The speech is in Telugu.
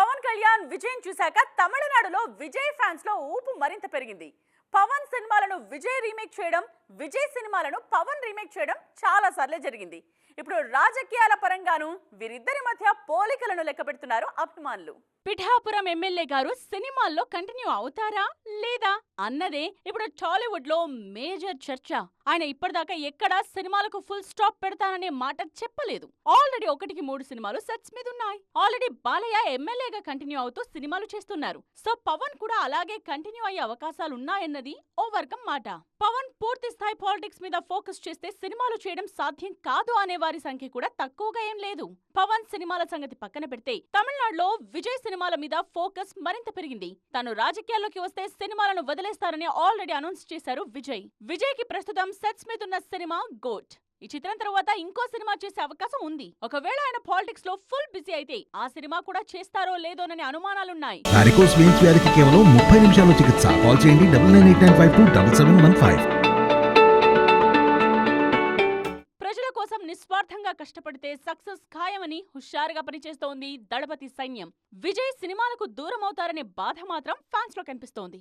పవన్ కళ్యాణ్ విజయం చూశాక తమిళనాడులో విజయ్ ఫ్యాన్స్లో ఊపు మరింత పెరిగింది. పవన్ సినిమాలను విజయ్ రీమేక్ చేయడం విజయ్ సినిమాలను పవన్ రీమేక్ చేయడం చాలా సార్లే జరిగింది. ఇప్పుడు రాజకీయాల పరంగాను వీరిద్దరి మధ్య పోలికలను లెక్క పెడుతున్నారు అభిమానులు. పిఠాపురం ఎమ్మెల్యే గారు సినిమాల్లో కంటిన్యూ అవుతారా లేదా అన్నదే ఇప్పుడు టాలీవుడ్లో మేజర్ చర్చ. ఆయన ఇప్పటిదాకా ఎక్కడా సినిమాలకు ఫుల్ స్టాప్ పెడతాననే మాట చెప్పలేదు. ఆల్రెడీ ఒకటికి మూడు సినిమాలు సెట్స్ మీద ఉన్నాయి. ఆల్రెడీ బాలయ్య ఎమ్మెల్యేగా కంటిన్యూ అవుతూ సినిమాలు చేస్తున్నారు. సో పవన్ కూడా అలాగే కంటిన్యూ అయ్యే అవకాశాలు ఉన్నాయన్నది ఓ వర్గం మాట. పవన్ పూర్తి స్థాయి పాలిటిక్స్ మీద ఫోకస్ చేస్తే సినిమాలు చేయడం సాధ్యం కాదు అనే వారి సంఖ్య కూడా తక్కువగా ఏం లేదు. పవన్ సినిమాల సంగతి పక్కన పెడితే తమిళనాడులో విజయ్ సినిమా సినిమాల మీద ఫోకస్ మరింత పెరిగింది. తాను రాజకీయాల్లోకి వస్తే సినిమాలను వదిలేస్తారని ఆల్రెడీ అనౌన్స్ చేశారు విజయ్. విజయ్కి ప్రస్తుతం సెట్స్ మీద ఉన్న సినిమా గోట్. ఈ చిత్రం తర్వాత ఇంకో సినిమా చేసే అవకాశం ఉంది. ఒకవేళ ఆయన పాలిటిక్స్లో ఫుల్ బిజీ అయితే ఆ సినిమా కూడా చేస్తారో లేదోననే అనుమానాలున్నాయి. వారికోస్ కేవలం ముప్పై నిమిషాల్లో చికిత్స. కాల్ చేయండి double nine eight nine five two double seven one five. నిస్వార్థంగా కష్టపడితే సక్సెస్ ఖాయమని హుషారుగా పనిచేస్తోంది దళపతి సైన్యం. విజయ్ సినిమాలకు దూరమవుతారనే బాధ మాత్రం ఫ్యాన్స్లో కనిపిస్తోంది.